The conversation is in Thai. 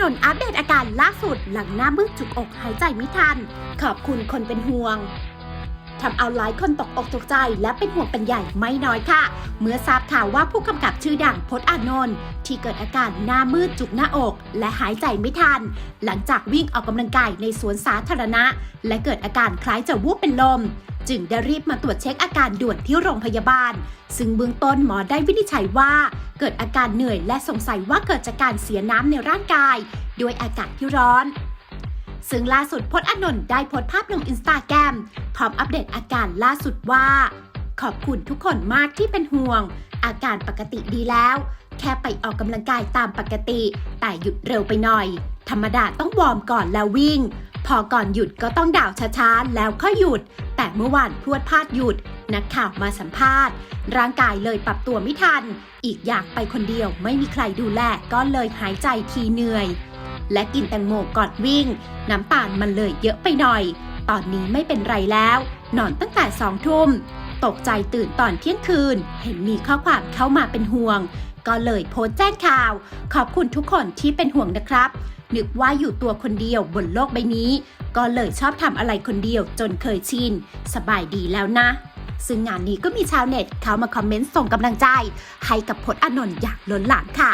นนท์อัปเดตอาการล่าสุดหลังหน้ามืดจุกอกหายใจไม่ทัน ขอบคุณคนเป็นห่วงทำเอาหลายคนตกอกตกใจและเป็นห่วงเป็นใหญ่ไม่น้อยค่ะ เมื่อทราบข่าวว่าผู้กำกับชื่อดังพจน์อานนท์ที่เกิดอาการหน้ามืดจุกหน้าอก และหายใจไม่ทัน หลังจากวิ่งออกกำลังกายในสวนสาธารณะ และเกิดอาการคล้ายจะวูบเป็นลม จึงได้รีบมาตรวจเช็คอาการด่วนที่โรงพยาบาล ซึ่งเบื้องต้นหมอได้วินิจฉัยว่า เกิดอาการเหนื่อยและสงสัยว่าเกิดจากการเสียน้ำในร่างกาย ด้วยอากาศที่ร้อน ซึ่งล่าสุดพจน์อนนท์ได้โพสต์ภาพลงอินสตาแกรมพร้อมอัปเดตอาการล่าสุดว่า ขอบคุณทุกคนมากที่เป็นห่วง อาการปกติดีแล้ว แค่ไปออกกำลังกายตามปกติ แต่หยุดเร็วไปหน่อย ธรรมดาต้องวอร์มก่อนแล้ววิ่ง พอก่อนหยุดก็ต้องด่าวช้าๆแล้วค่อยหยุด แต่เมื่อวานพรวดพลาดหยุด นักข่าวมาสัมภาษณ์ ร่างกายเลยปรับตัวไม่ทัน อีกอยางไปคนเดียวไม่มีใครดูแลก็เลยหายใจทีเหนื่อย และกินแตงโมก่อนวิ่ง น้ำตาลมันเลยเยอะไปหน่อย ตอนนี้ไม่เป็นไรแล้ว นอนตั้งแต่สองทุ่มตกใจตื่นตอนเที่ยงคืน เห็นมีข้อความเข้ามาเป็นห่วง ก็เลยโพสต์แจ้งข่าว ขอบคุณทุกคนที่เป็นห่วงนะครับนึกว่าอยู่ตัวคนเดียวบนโลกใบนี้ ก็เลยชอบทำอะไรคนเดียวจนเคยชิน สบายดีแล้วนะ ซึ่งงานนี้ก็มีชาวเน็ตเข้ามาคอมเมนต์ส่งกำลังใจ ให้กับพจน์อานนท์อย่างล้นหลามค่ะ